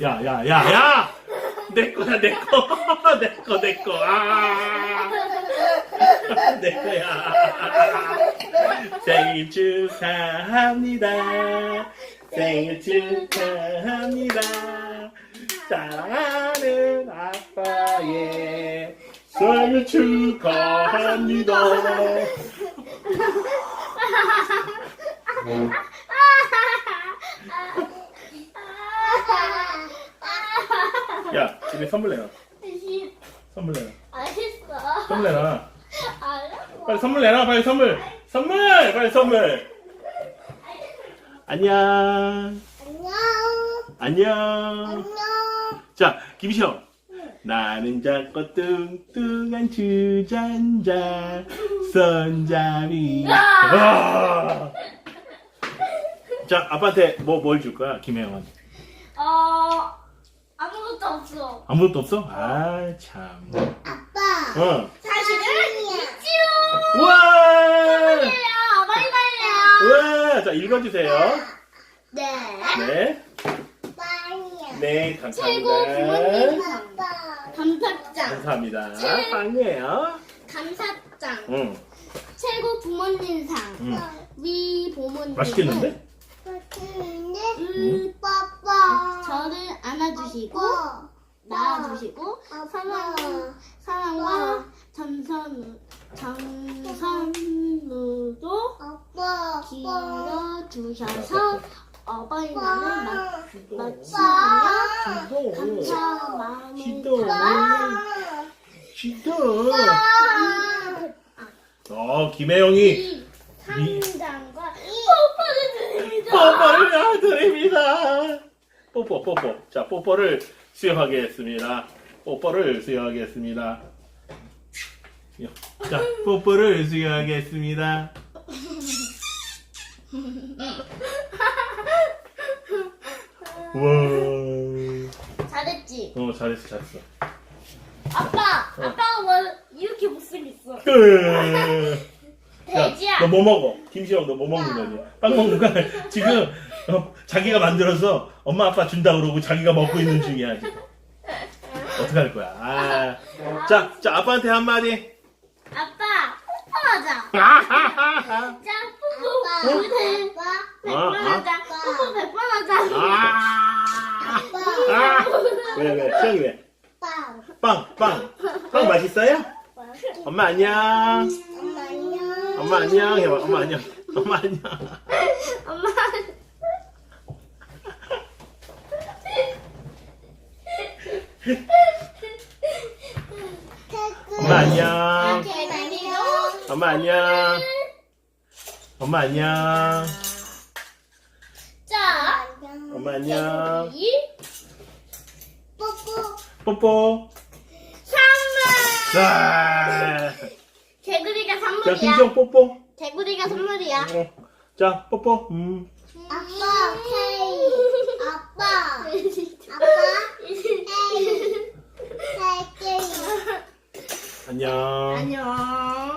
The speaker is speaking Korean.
야, 야, 야, 야! 내 거야, 내 거. 내 거, 내 거. 아! 내 거야. 생일 축하합니다. 생일 축하합니다. 사랑하는 아빠의 생일 축하합니다. 야, 집에 선물 내놔. 선물 내놔. 알겠어. 선물 내놔. 알았어. 빨리 선물 내놔. 빨리 선물. 선물! 빨리 선물. 안녕. 안녕. 안녕. 안녕. 자, 김시영. 나는 작고 뚱뚱한 주전자 손잡이. 와. 자, 아빠한테 뭐 뭘 줄 거야, 김혜영한테? 어 없어. 아무것도 없어? 아, 참. 아빠. 어. 사실은 있지요. 우와! 빨리요. 빨리 빨리요. 우와! 자, 읽어주세요. 네. 네. 빵이야. 네, 최고 감사합니다. 부모님 상. 감사장. 감사합니다. 최- 빵이에요. 감사장. 응. 최고 부모님 상. 응. 위 부모님. 맛있겠는데? 맛있는데? 응. 빠빠. 안아주시고 낳아주시고 사랑 사랑과 전선 전선무도 길어주셔서 어버이날을 맞- 마치며 감사 마음을 기도. 담아 기도. 어, 김혜영이 이 상장과 뽀뽀를 드립니다. 뽀뽀를. 뽀뽀, 뽀뽀. 자, 뽀뽀를 수여하겠습니다. 뽀뽀를 수여하겠습니다. 자, 뽀뽀를 수여하겠습니다. 와. 잘했지? 어, 잘했어, 잘했어. 아빠! 아빠가 뭐 이렇게 못생겼어. 끝. 야, 돼지야. 너 뭐 먹어? 김시영, 너 뭐 먹는 거지? 빵 먹는 거야? 지금 어, 자기가 만들어서 엄마 아빠 준다 그러고 자기가 먹고 있는 중이야 지금. 어떡할 거야? 아. 자, 자 아빠한테 한마디. 아빠, 뽀뽀하자. 아, 자, 뽀뽀. 우리 백번 하자. 뽀뽀 백번 하자. 아. 왜, 왜? 시영이 왜? 빵, 빵. 빵 맛있어요? 엄마 안녕. 엄마 안녕 해봐. 엄마 안녕. 엄마 안녕. 엄마. 엄마 안녕. 개나리도. 엄마 안녕. 엄마 안녕. 자, 엄마 안녕. 이 뽀뽀. 선물. 자, 개구리가 자 선물이야. 김시영 뽀뽀. 개구리가 선물이야. 어. 자 뽀뽀. 음. 아빠, 케이. 아빠. 아빠. 케이. 케이. 안녕. 안녕.